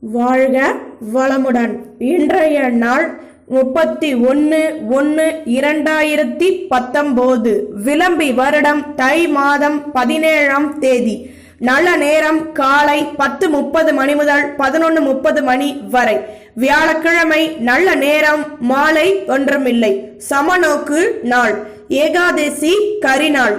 வாழ்க வளமுடன். இன்றைய நாள் முப்பத்தி ஒன்று ஒன்று இரண்டாயிரத்தி பத்தொம்போது. விளம்பி வருடம் தை மாதம் பதினேழாம் தேதி. நல்ல நேரம் காலை பத்து முப்பது மணி முதல் பதினொன்று முப்பது மணி வரை. வியாழக்கிழமை நல்ல நேரம் மாலை ஒன்றுமில்லை. சமநோக்கு நாள். ஏகாதசி கரிநாள்.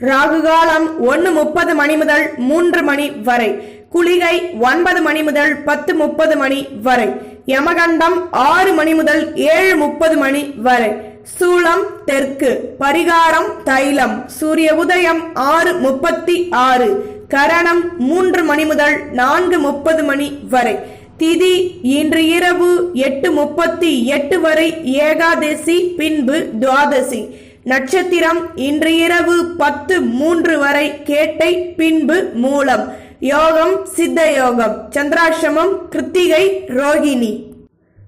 ராகுகாலம் ஒன்று முப்பது மணி முதல் மூன்று மணி வரை. குளிகை ஒன்பது மணி முதல் பத்து முப்பது மணி வரை. யமகண்டம் ஆறு மணி முதல் ஏழு முப்பது மணி வரை. சூளம் தெற்கு. பரிகாரம் தைலம். சூரிய உதயம் ஆறு முப்பத்தி ஆறு. கரணம் மூன்று மணி முதல் நான்கு முப்பது மணி வரை. திதி இன்று இரவு எட்டு முப்பத்தி எட்டு வரை ஏகாதசி பின்பு துவாதசி. நட்சத்திரம் இன்று இரவு பத்து மூன்று வரை. கேட்டை பின்பு மூலம். யோகம் சித்த யோகம் சந்திராசிரமம் கிருத்திகை ரோகிணி.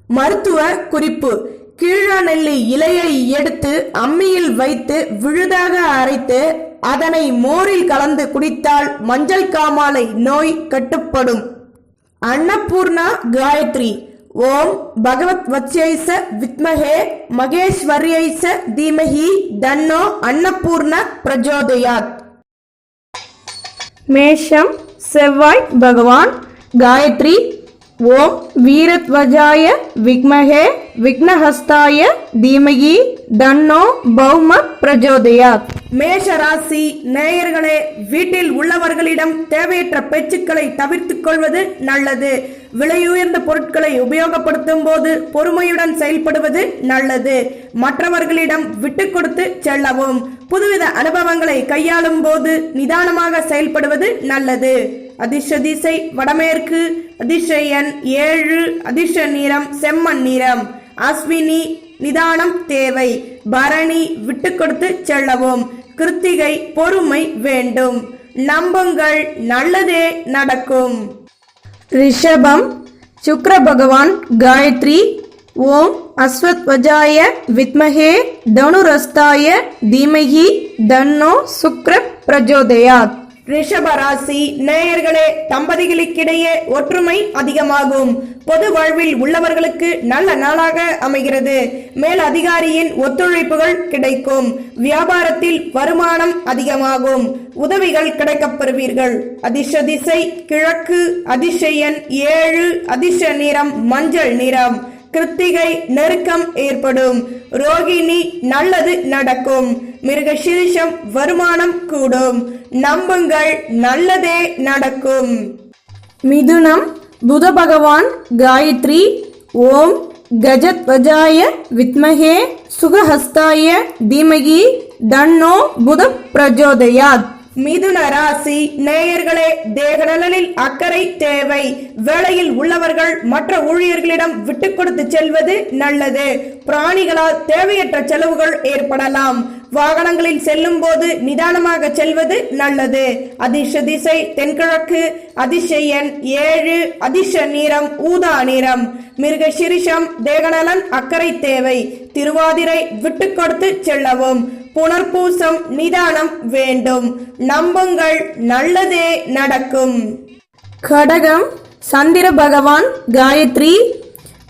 மருத்துவ குறிப்பு. கீழாநெல்லி இலையை எடுத்து அம்மியில் வைத்து விழுதாக அரைத்து அதனை மோரில் கலந்து குடித்தால் மஞ்சள் காமாலை நோய் கட்டுப்படும். அன்னபூர்ணா காயத்ரி. ஓம் பகவத் வத்யைச வித்மகே மகேஸ்வரியைச தீமஹி தன்னோ அன்னபூர்ண பிரஜோதயாத். மேஷம் செவ்வாய் பகவான் காயத்ரி ஓம் வீரத்வஜாய விக்மகே விக்னஹஸ்தாய தீமகி தன்னோ பௌம பிரஜோதயா. மேஷ ராசி நேயர்களே வீட்டில் உள்ளவர்களிடம் தேவையற்ற பேச்சுக்களை தவிர்த்துக் கொள்வது நல்லது. விலையுயர்ந்த பொருட்களை உபயோகப்படுத்தும் போது பொறுமையுடன் செயல்படுவது நல்லது. மற்றவர்களிடம் விட்டு கொடுத்து செல்லவும். புதுவித அனுபவங்களை கையாளும் போது நிதானமாக செயல்படுவது நல்லது. அதிர்ஷ திசை வடமேற்கு அதிர்ஷயன் ஏழு அதிர்ஷ நிறம் செம்மண் நிறம். அஸ்வினி நிதானம் தேவை. பரணி விட்டு கொடுத்து செல்லவும். கிருத்திகை பொறுமை வேண்டும். நம்புங்கள் நல்லதே நடக்கும். ரிஷபம் சுக்ர பகவான் காயத்ரி ஓம் அஸ்வத்வஜாய வித்மகே தனுரஸ்தாய தீமகி தன்னோ சுக்ர பிரஜோதயாத். ரிஷபராசி நேயர்களே தம்பதிகளுக்கிடையே ஒற்றுமை அதிகமாகும். பொது வாழ்வில் உள்ளவர்களுக்கு நல்ல நாளாக அமைகிறது. மேல் அதிகாரியின் ஒத்துழைப்புகள் கிடைக்கும். வியாபாரத்தில் வருமானம் அதிகமாகும். உதவிகள் கிடைக்கப் பெறுவீர்கள் அதிர்ஷ திசை கிழக்கு அதிசயன் ஏழு அதிர்ஷ நிறம் மஞ்சள் நிறம். கிருத்திகை நெருக்கம் ஏற்படும். ரோகிணி நல்லது நடக்கும். மிருகசீரிஷம் வருமானம் கூடும். நம்புங்கள் நல்லதே நடக்கும். மிதுனம் புத பகவான் காயத்ரி ஓம் கஜத்வஜாய வித்மஹே சுகஹஸ்தாய தீமகி தன்னோ புத பிரஜோதயாத். மிதுன ராசி நேயர்களே தேகநலனில் அக்கறை தேவை. வேலையில் உள்ளவர்கள் மற்ற ஊழியர்களிடம் விட்டு கொடுத்து செல்வது நல்லது. பிராணிகளால் தேவையற்ற செலவுகள் ஏற்படலாம். வாகனங்களில் செல்லும் போது நிதானமாக செல்வது நல்லது. அதிர்ஷ திசை தென்கிழக்கு அதிசயன் ஏழு அதிர்ஷ நிறம் ஊதா நிறம். மிருக சிரிஷம் தேகநலன் அக்கறை தேவை. திருவாதிரை விட்டு கொடுத்து செல்லவும். புனர்பூசம் நிதானம் வேண்டும். நம்புங்கள் நல்லதே நடக்கும். கடகம் சந்திர பகவான் காயத்ரி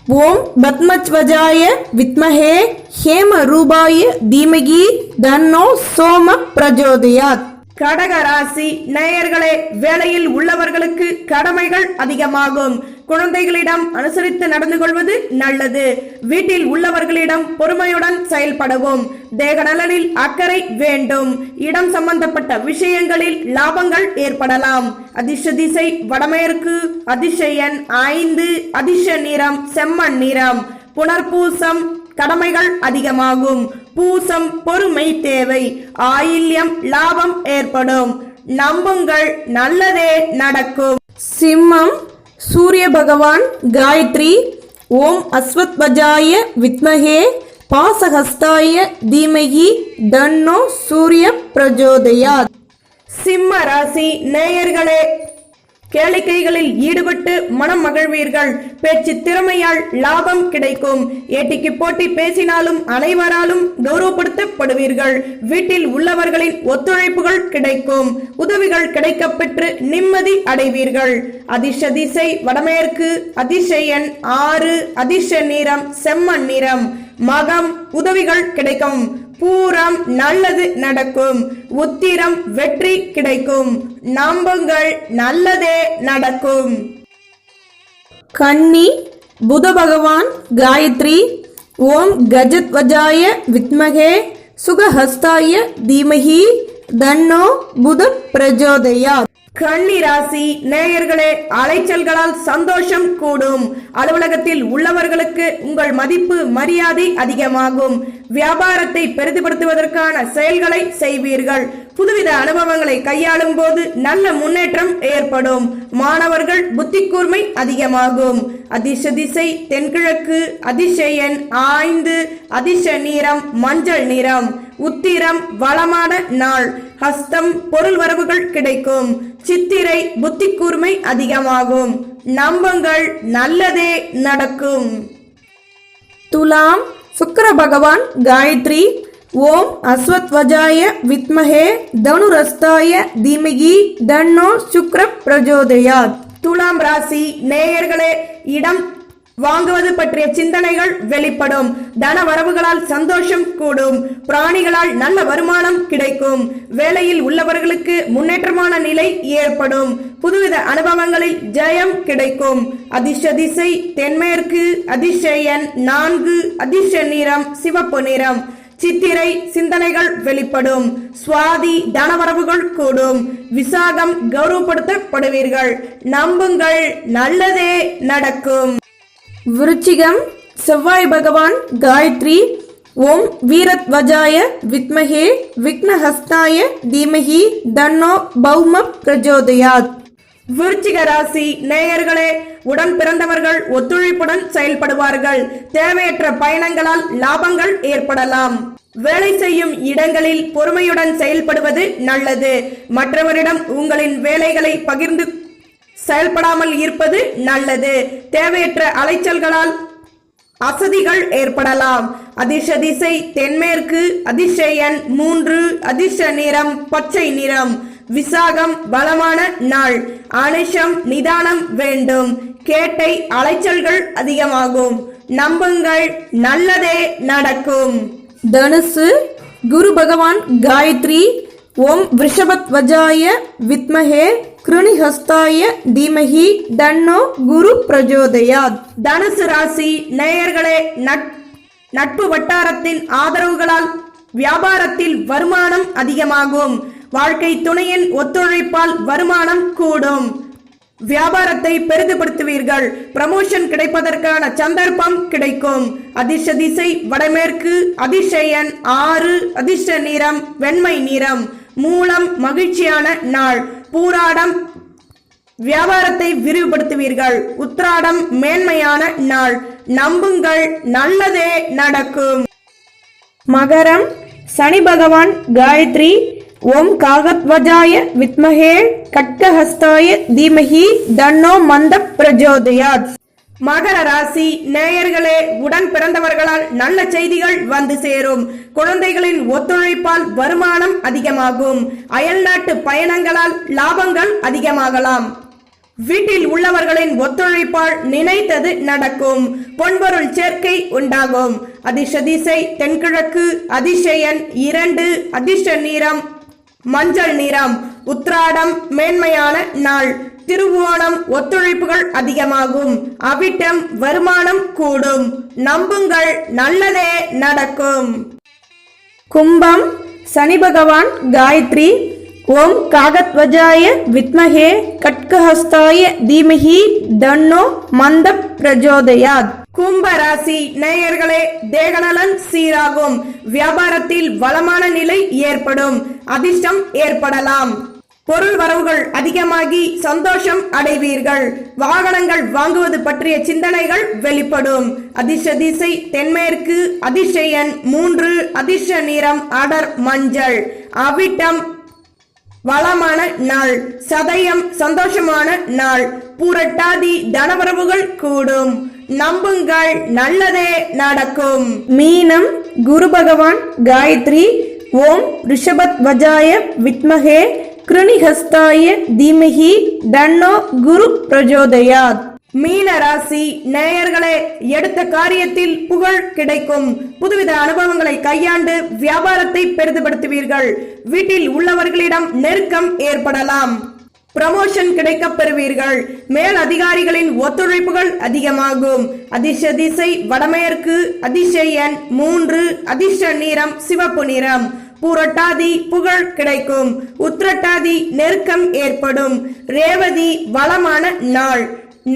ஓம் பத்மத்வஜாய வித்மஹே ஹேம ரூபாய தீமகி தன்னோ சோம பிரஜோதயாத் கடக ராசி நேயர்களே வேலையில் உள்ளவர்களுக்கு கடமைகள் அதிகமாகும். குழந்தைகளிடம் அனுசரித்து நடந்து கொள்வது நல்லது. வீட்டில் உள்ளவர்களிடம் பொறுமையுடன் செயல்படவும். தேக நலனில் அக்கறை வேண்டும். இடம் சம்பந்தப்பட்ட விஷயங்களில் லாபங்கள் ஏற்படலாம். அதிர்ஷ திசை வடமேற்கு அதிசயன் ஐந்து அதிர்ஷ நிறம் செம்மண் நிறம். புனர்பூசம் கடமைகள் அதிகமாகும். பூசம் பொறுமை தேவை. ஆயில்யம் லாபம் ஏற்படும். நம்புங்கள் நல்லதே நடக்கும். சிம்மம் சூரிய பகவான் காயத்ரி ஓம் அஸ்வத்வஜாய வித்மஹே பாசஹஸ்தாய தீமகி தன்னோ சூரிய பிரஜோதயாத். சிம்ம ராசி நேயர்களே கேளிக்கைகளில் ஈடுபட்டு மனம் மகிழ்வீர்கள். பேச்சு திறமையால் லாபம் கிடைக்கும். ஏட்டிக்கு போட்டி பேசினாலும் அனைவராலும் கௌரவப்படுத்தப்படுவீர்கள். வீட்டில் உள்ளவர்களின் ஒத்துழைப்புகள் கிடைக்கும். உதவிகள் கிடைக்க பெற்று நிம்மதி அடைவீர்கள். அதிர்ஷ திசை வடமேற்கு. அதிசயன் ஆறு. அதிர்ஷ நிறம் செம்மண் நிறம். மகம் உதவிகள் கிடைக்கும். பூரம் நல்லது நடக்கும். உத்திரம் வெற்றி கிடைக்கும். நம்புங்கள் நல்லதே நடக்கும். கன்னி புத பகவான் காயத்ரி ஓம் கஜத்வஜாய வித்மகே சுகஹஸ்தாய தீமகி தன்னோ புத பிரஜோதயா கன்னி ராசி நேயர்களே அலைச்சல்களால் சந்தோஷம் கூடும். அலுவலகத்தில் உள்ளவர்களுக்கு உங்கள் மதிப்பு மரியாதை அதிகமாகும். வியாபாரத்தை பெரிதுபடுத்துவதற்கான செயல்களை செய்வீர்கள். புதுவித அனுபவங்களை கையாளும் போது நல்ல முன்னேற்றம் ஏற்படும். மாணவர்கள் புத்தி கூர்மை அதிகமாகும். அதிர்ஷ திசை தென்கிழக்கு அதிசயன் ஆய்ந்து ஐந்து அதிர்ஷ மஞ்சள் நிறம் உத்திரம் வளமான நாள் ஹஸ்தம் பொருள் வரவுகள் கிடைக்கும். சித்திரை புத்தி கூர்மை அதிகமாகும். நம்பங்கள் நல்லதே நடக்கும். துலாம் சுக்கர பகவான் காயத்ரி ஓம் அஸ்வத்வஜாய வித்மஹே தனுரஸ்தாய தீமகி தன்னோ சுக்ர பிரஜோதயாத். துலாம் ராசி நேயர்களே இடம் வாங்குவது பற்றிய சிந்தனைகள் வெளிப்படும். தன வரவுகளால் சந்தோஷம் கூடும். பிராணிகளால் நல்ல வருமானம் கிடைக்கும். வேலையில் உள்ளவர்களுக்கு முன்னேற்றமான நிலை ஏற்படும். புதுவித அனுபவங்களில் ஜெயம் கிடைக்கும். அதிர்ஷ திசை தென்மேற்கு அதிர்ஷயன் நான்கு அதிர்ஷ நிறம் சிவப்பு நிறம். சித்திரை சிந்தனைகள் வெளிப்படும். சுவாதி தனவரவுகள் கூடும். விசாகம் கௌரவப்படுத்தப்படுவீர்கள். நம்புங்கள் நல்லதே நடக்கும். விருச்சிகம் செவ்வாய் பகவான் காயத்ரி ஓம் வீரத்வஜாய வித்மகே விக்னஹஸ்தாய தீமகி தன்னோ பௌம பிரஜோதயாத். விருச்சிக ராசி நேயர்களே உடன் பிறந்தவர்கள் ஒத்துழைப்புடன் செயல்படுவார்கள். தேவையற்ற பயணங்களால் லாபங்கள் ஏற்படலாம். வேலை செய்யும் இடங்களில் பொறுமையுடன் செயல்படுவது நல்லது. மற்றவரிடம் உங்களின் வேலைகளை பகிர்ந்து செயல்படாமல் இருப்பது நல்லது. தேவையற்ற அலைச்சல்களால் அசதிகள் ஏற்படலாம். அதிர்ஷ திசை தென்மேற்கு அதிர்ஷயன் மூன்று அதிர்ஷ நிறம் பச்சை நிறம். விசாகம் பலமான நாள். அனுஷம் நிதானம் வேண்டும். கேட்டை அலைச்சல்கள் அதிகமாகும். நம்புங்கள் நல்லதே நடக்கும். தனுசு குரு பகவான் காயத்ரி ஓம் விஷபத்வஜாய வித்மஹே. கிருணிஹஸ்தாய தீமகி தன்னோ குரு பிரஜோதயாத். தனுசு ராசி நேயர்களே நட்- நட்பு வட்டாரத்தின் ஆதரவுகளால் வியாபாரத்தில் வருமானம் அதிகமாகும். வாழ்க்கை துணையின் ஒத்துழைப்பால் வருமானம் கூடும். வியாபாரத்தை பெரிதுபடுத்துவீர்கள். பிரமோஷன் கிடைப்பதற்கான சந்தர்ப்பம் கிடைக்கும். அதிர்ஷ திசை வடமேற்கு அதிர்ஷயன் ஆறு அதிர்ஷ்ட நிறம் வெண்மை நிறம். மூலம் மகிழ்ச்சியான நாள். பூராடம் வியாபாரத்தை விரிவுபடுத்துவீர்கள். உத்ராடம் மேன்மையான நாள். நம்புங்கள் நல்லதே நடக்கும். மகரம் சனி பகவான் காயத்ரி ஓம் காகத்வஜாய வித்மகே கட்கஹஸ்தாய தீமஹி தன்னோ மந்த பிரஜோதயாத். மகர ராசி நேயர்களே உடன் பிறந்தவர்களால் நல்ல செய்திகள் வந்து சேரும். குழந்தைகளின் ஒத்துழைப்பால் வருமானம் அதிகமாகும். அயல்நாட்டு பயணங்களால் லாபங்கள் அதிகமாகலாம். வீட்டில் உள்ளவர்களின் ஒத்துழைப்பால் நினைத்தது நடக்கும். பொன்பொருள் சேர்க்கை உண்டாகும். அதிர்ஷ திசை தென்கிழக்கு அதிசயன் இரண்டு அதிர்ஷ்ட நிறம் மஞ்சள் நிறம். உத்ராடம் மேன்மையான நாள். திருவோணம் ஒத்துழைப்புகள் அதிகமாகும். அவிட்டம் வருமானம் கூடும். நம்புங்கள் நல்லதே நடக்கும். கும்பம் சனி பகவான் காயத்ரி. ஓம் காகத்வஜாய வித்மகே கட்கஹஸ்தாய தீமஹி தன்னோ மந்த பிரஜோதயாத். கும்ப ராசி நேயர்களே தேகநலன் சீராகும். வியாபாரத்தில் வளமான நிலை ஏற்படும். அதிர்ஷ்டம் ஏற்படலாம். பொருள் வரவுகள் அதிகமாகி சந்தோஷம் அடைவீர்கள். வாகனங்கள் வாங்குவது பற்றிய சிந்தனைகள் வெளிப்படும். அதிர்ஷ திசை தென்மேற்கு அதிர்ஷயன் மூன்று அதிர்ஷ நிறம் அடர் மஞ்சள். அவிட்டம் வளமான நாள். சதயம் சந்தோஷமான நாள். பூரட்டாதி தனவரவுகள் கூடும். நம்புங்கள் நல்லதே நடக்கும். மீனம் குரு பகவான் காயத்ரி ஓம் ரிஷபத் வஜாய வித்மகே கிருணிஹஸ்தாய தீமகி தன்னோ குரு பிரஜோதயாத். மீன ராசி நேயர்களே எடுத்த காரியத்தில் புகழ் கிடைக்கும். புதுவித அனுபவங்களை கையாண்டு வியாபாரத்தை பெரிதுபடுத்துவீர்கள். வீட்டில் உள்ளவர்களிடம் நெருக்கம் ஏற்படலாம். ப்ரமோஷன் கிடைக்க பெறுவீர்கள். மேல் அதிகாரிகளின் ஒத்துழைப்புகள் அதிகமாகும். அதிர்ஷ திசை வடமேற்கு அதிர்ஷ எண் மூன்று அதிர்ஷ நிறம் சிவப்பு நிறம். பூரட்டாதி புகழ் கிடைக்கும். உத்திரட்டாதி நெருக்கம் ஏற்படும். ரேவதி வளமான நாள்.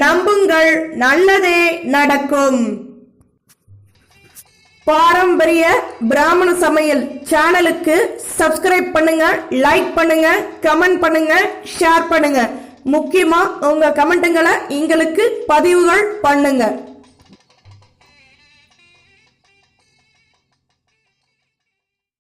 நம்புங்கள் நல்லதே நடக்கும். பாரம்பரிய பிராமண சமையல் சேனலுக்கு சப்ஸ்கிரைப் பண்ணுங்க லைக் பண்ணுங்க கமெண்ட் பண்ணுங்க ஷேர் பண்ணுங்க. முக்கியமா உங்க கமெண்ட்டுங்களை எங்களுக்கு பதிவுகள் பண்ணுங்க.